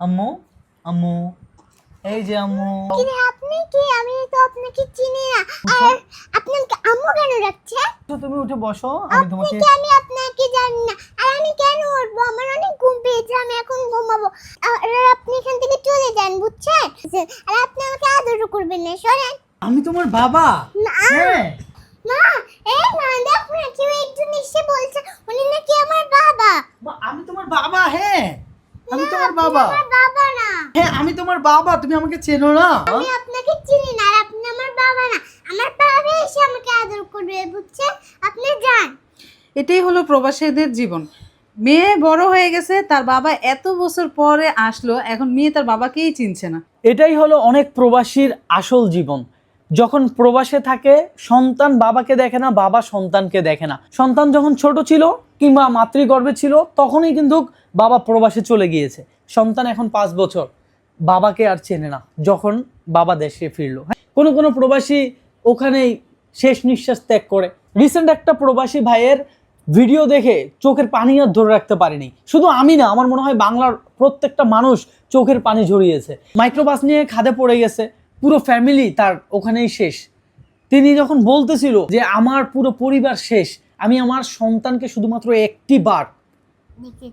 আম্মু আম্মু। এই যে আম্মু। কিন্তু আপনি কি? আমি তো আপনাকে চিনি না। আর আপনাকে আম্মু কেন রাখছে তো তুমি উঠে বসো আমি তোমাকে কি? আমি আপনাকে জানি না। আর আমি কেন উঠবো? আমার অনেক ঘুম পেয়েছে আমি এখন ঘুমাবো। আর আপনি এখান থেকে চলে যান বুঝছেন? আর আপনি আমাকে আদরও করবেন না সরেন। আমি তোমার বাবা। না। হ্যাঁ। মা এই না দেখো না কেউ একজন এসে বলছে উনি নাকি আমার বাবা বা- আমি তোমার বাবা হ্যাঁ আমি তোমার বাবা আমার বাবা না হ্যাঁ আমি তোমার বাবা তুমি আমাকে চেনো না। আমি আপনাকে চিনি না আর আপনি আমার বাবা না। আমার বাবা এসে আমাকে আদর করবে বুঝছেন আপনি যান। এটাই হলো প্রবাসীদের জীবন। মেয়ে বড় হয়ে গেছে তার বাবা এত বছর পরে আসলো এখন মেয়ে তার বাবাকেই চিনছে না। এটাই হলো অনেক প্রবাসীর আসল জীবন। যখন প্রবাসে থাকে সন্তান বাবাকে দেখে না বাবা সন্তানকে দেখে না। সন্তান যখন ছোট ছিল কিংবা মাতৃগর্ভে ছিল তখনই কিন্তু বাবা প্রবাসে চলে গিয়েছে। সন্তান এখন পাঁচ বছর। বাবাকে আর চেনে না যখন বাবা দেশে ফিরলো। হ্যাঁ, কোনো কোনো প্রবাসী ওখানেই শেষ নিঃশ্বাস ত্যাগ করে। রিসেন্ট একটা প্রবাসী ভাইয়ের ভিডিও দেখে চোখের পানি আর ধরে রাখতে পারিনি। শুধু আমি না আমার মনে হয় বাংলার প্রত্যেকটা মানুষ চোখের পানি ঝরিয়েছে। মাইক্রোবাস নিয়ে খাদে পড়ে গেছে পুরো ফ্যামিলি তার ওখানেই শেষ। তিনি যখন বলতেছিল যে আমার পুরো পরিবার শেষ আমি আমার সন্তানকে শুধুমাত্র একটি বার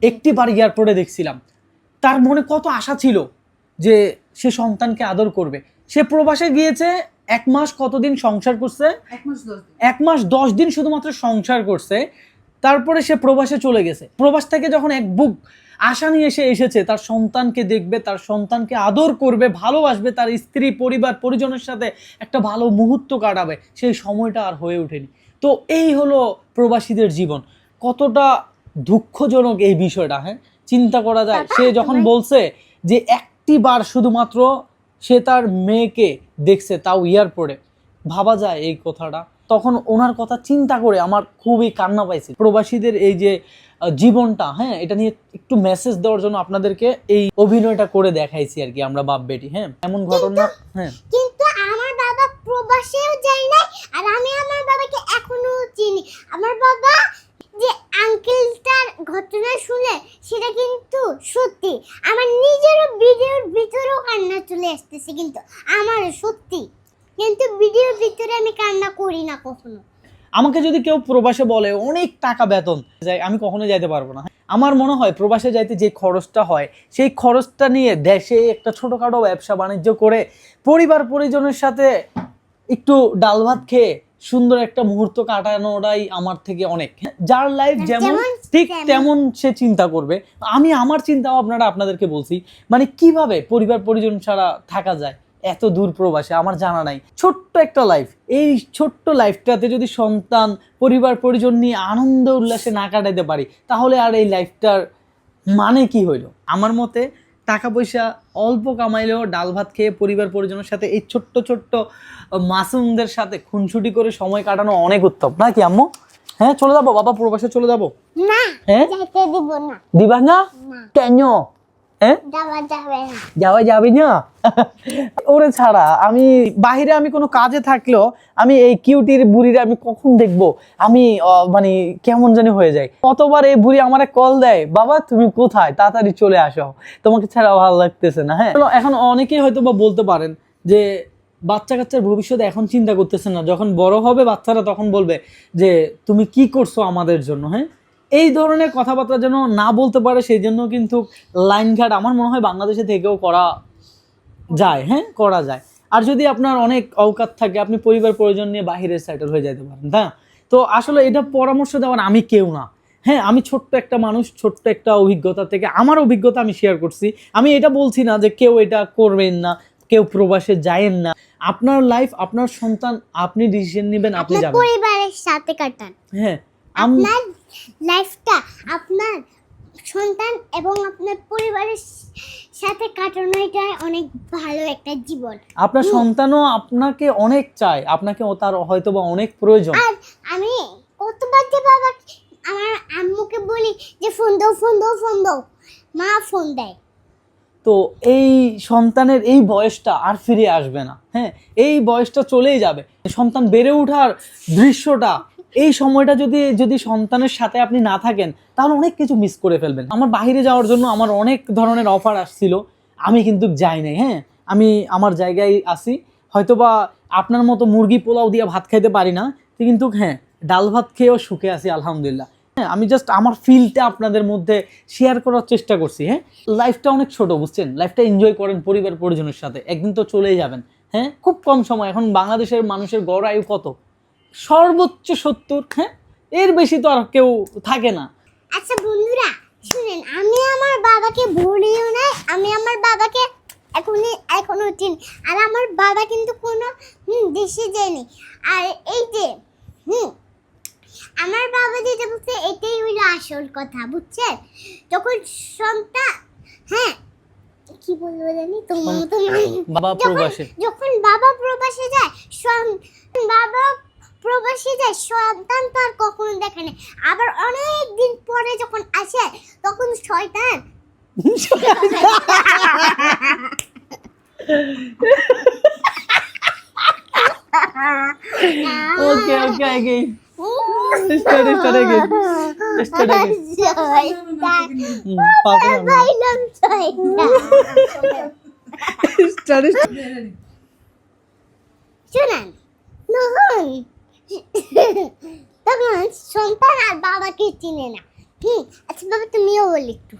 একটি বার এয়ারপোর্টে দেখছিলাম। তার মনে কত আশা ছিল যে সে সন্তানকে আদর করবে। সে প্রবাসে গিয়েছে এক মাস কতদিন সংসার করছে? এক মাস দশ দিন। এক মাস দশ দিন শুধুমাত্র সংসার করছে তারপরে সে প্রবাসে চলে গেছে। প্রবাস থেকে যখন এক বুক আশা নিয়ে এসে এসেছে তার সন্তানকে দেখবে তার সন্তানকে আদর করবে ভালোবাসবে তার স্ত্রী পরিবার পরিজনের সাথে একটা ভালো মুহূর্ত কাটাবে সেই সময়টা আর হয়ে ওঠেনি। তো এই হলো প্রবাসীদের জীবন। কতটা দুঃখজনক এই বিষয়টা হ্যাঁ? চিন্তা করা যায়। সে যখন বলছে যে একটি বার শুধুমাত্র সে তার মেয়েকে দেখছে তাও এয়ারপোর্টে। ভাবা যায় এই কথাটা। তখন ওনার কথা চিন্তা করে আমার খুবই কান্না পাইছে। প্রবাসীদের এই যে জীবনটা হ্যাঁ এটা নিয়ে একটু মেসেজ দেওয়ার জন্য আপনাদেরকে এই অভিনয়টা করে দেখাইছি আর কি আমরা বাপ বেটি হ্যাঁ। এমন ঘটনা হ্যাঁ। কিন্তু আমার বাবা প্রবাসেও যায় নাই আর আমি আমার বাবাকে এখনও চিনি। আমার বাবা যে আঙ্কেলটার ঘটনা শুনে সেটা কিন্তু সত্যি। আমার নিজেরও ভিডিওর ভিতরেও কান্না চলে আসতেছে কিন্তু আমার সত্যি। কিন্তু ভিডিওর ভিতরে আমি কান্না করি না কখনো। আমাকে যদি কেউ প্রবাসে বলে, অনেক টাকা বেতন। যায় আমি কখনো যাইতে পারব না। আমার মনে হয় প্রবাসে যাইতে যে খরচটা হয়, সেই খরচটা নিয়ে দেশে একটা ছোটোখাটো ব্যবসা বাণিজ্য করে পরিবার পরিজনের সাথে একটু ডাল ভাত খেয়ে সুন্দর একটা মুহূর্ত কাটানোটাই আমার থেকে অনেক। যার লাইফ যেমন ঠিক তেমন। তেমন সে চিন্তা করবে। আমি আমার চিন্তা ভাবনাটা আপনাদেরকে বলছি মানে কীভাবে পরিবার পরিজন ছাড়া থাকা যায়? এত দূর প্রবাসে আমার জানা নাই। ছোট্ট একটা লাইফ এই ছোট্ট লাইফটাতে যদি সন্তান পরিবার পরিজন নিয়ে আনন্দ উল্লাসে না কাটাইতে পারি তাহলে আর এই লাইফটার মানে কি হইল? আমার মতে টাকা পয়সা অল্প কামাইলেও ডাল ভাত খেয়ে পরিবার পরিজনের সাথে এই ছোট্ট ছোট্ট মাসুমদের সাথে খুনসুটি করে সময় কাটানো অনেক উত্তম। না কি আম্মু? হ্যাঁ চলে যাব বাবা প্রবাসে চলে যাব। না হ্যাঁ? যাইতে দিব না। দিবা না? না। কেন? হ্যাঁ যাওয়া যাবে না। ওরে ছাড়া আমি বাহিরে আমি কোনো কাজে থাকলেও আমি এই কিউটির বুড়িরে আমি কখন দেখব? আমি মানে কেমন জানি হয়ে যায়। কতবার এই বুড়ি আমারে কল দেয় বাবা তুমি কোথায়? তাড়াতাড়ি চলে আসো। তোমাকে ছাড়া ভালো লাগতেছে না হ্যাঁ? এখন অনেকেই হয়তো বা বলতে পারেন যে বাচ্চা কাচ্চার ভবিষ্যৎ এখন চিন্তা করতেছে না। যখন বড় হবে বাচ্চারা তখন বলবে যে তুমি কি করছ আমাদের জন্য? হ্যাঁ? এই ধরনের কথাবার্তা যেন না বলতে পারে সেই জন্য কিন্তু লাইনঘাট আমার মনে হয় বাংলাদেশে থেকেও করা যায় হ্যাঁ? করা যায়। আর যদি আপনার অনেক অবকাত থাকে আপনি পরিবার প্রয়োজন নিয়ে বাহিরে সেটেল হয়ে যেতে পারেন না? তো আসলে এটা পরামর্শ দেওয়ার আমি কেউ না হ্যাঁ? আমি ছোট্ট একটা মানুষ ছোট্ট একটা অভিজ্ঞতা থেকে আমার অভিজ্ঞতা আমি শেয়ার করছি। আমি এটা বলছি না যে কেউ এটা করবেন না কেউ প্রবাসে যায়েন না। আপনার লাইফ আপনার সন্তান আপনি ডিসিশন নেবেন আপনি যাবেন। পরিবারের সাথে কাটান। হ্যাঁ। আপনার লাইফটা আপনার সন্তান এবং আপনার পরিবারের সাথে কাটানো এটা অনেক ভালো একটা জীবন। আপনার সন্তানও আপনাকে অনেক চায় আপনাকে ও তার হয়তো বা অনেক প্রয়োজন। আর আমি কতবার যে বাবা আমার আম্মুকে বলি যে ফোন দাও ফোন দাও ফোন দাও। মা ফোন দেয়। তো এই সন্তানের এই বয়সটা আর ফিরে আসবে না হ্যাঁ? এই বয়সটা চলেই যাবে। সন্তান বেড়ে ওঠার দৃশ্যটা এই সময়টা যদি যদি সন্তানের সাথে আপনি না থাকেন, তাহলে অনেক কিছু মিস করে ফেলবেন। আমার বাইরে যাওয়ার জন্য আমার অনেক ধরনের অফার আসছিল। আমি কিন্তু যাই নাই হ্যাঁ? আমি আমার জায়গায় আছি। হয়তোবা আপনার মতো মুরগি পোলাও দিয়ে ভাত খাইতে পারি না, কিন্তু হ্যাঁ ডাল ভাত খেয়েও সুখে আছি, আলহামদুলিল্লাহ। হ্যাঁ আমি জাস্ট আমার ফিলটা আপনাদের মধ্যে শেয়ার করার চেষ্টা করছি হ্যাঁ? লাইফটা অনেক ছোট, বুঝছেন? লাইফটা এনজয় করেন পরিবার পরিজনের সাথে। একদিন তো চলেই যাবেন হ্যাঁ? খুব কম সময়। এখন বাংলাদেশের মানুষের গড় আয়ু কত? সর্বোচ্চ সত্তর হ্যাঁ? এর বেশি তো আর কেউ থাকে না। আচ্ছা বন্ধুরা শুনেন আমি আমার বাবাকে ভুলিও নাই আমি আমার বাবাকে এখনই এখনও চিনি আর আমার বাবা কিন্তু কোনো দেশে যায়নি। আর এই যে হুম আমার বাবা যেটা বলছে এটাই হইল আসল কথা বুঝছেন? যখন সন্তান হ্যাঁ কি বলব জানি তোমার মতো বাবা যখন- প্রবাসে। যখন বাবা প্রবাসে যায় বাবা প্রবাসে যায় সন্তান তো আর কখনো দেখে না আবার অনেক দিন পরে যখন আসে তখন শয়তান। ওকে ওকে আগে again. শয়তান। হুম, পাবে না। পাইলাম Start, start. শুনেন তখন তখন সন্তান আর বাবাকে চিনে না। হুম আচ্ছা বাবা তুমিও বলি একটু।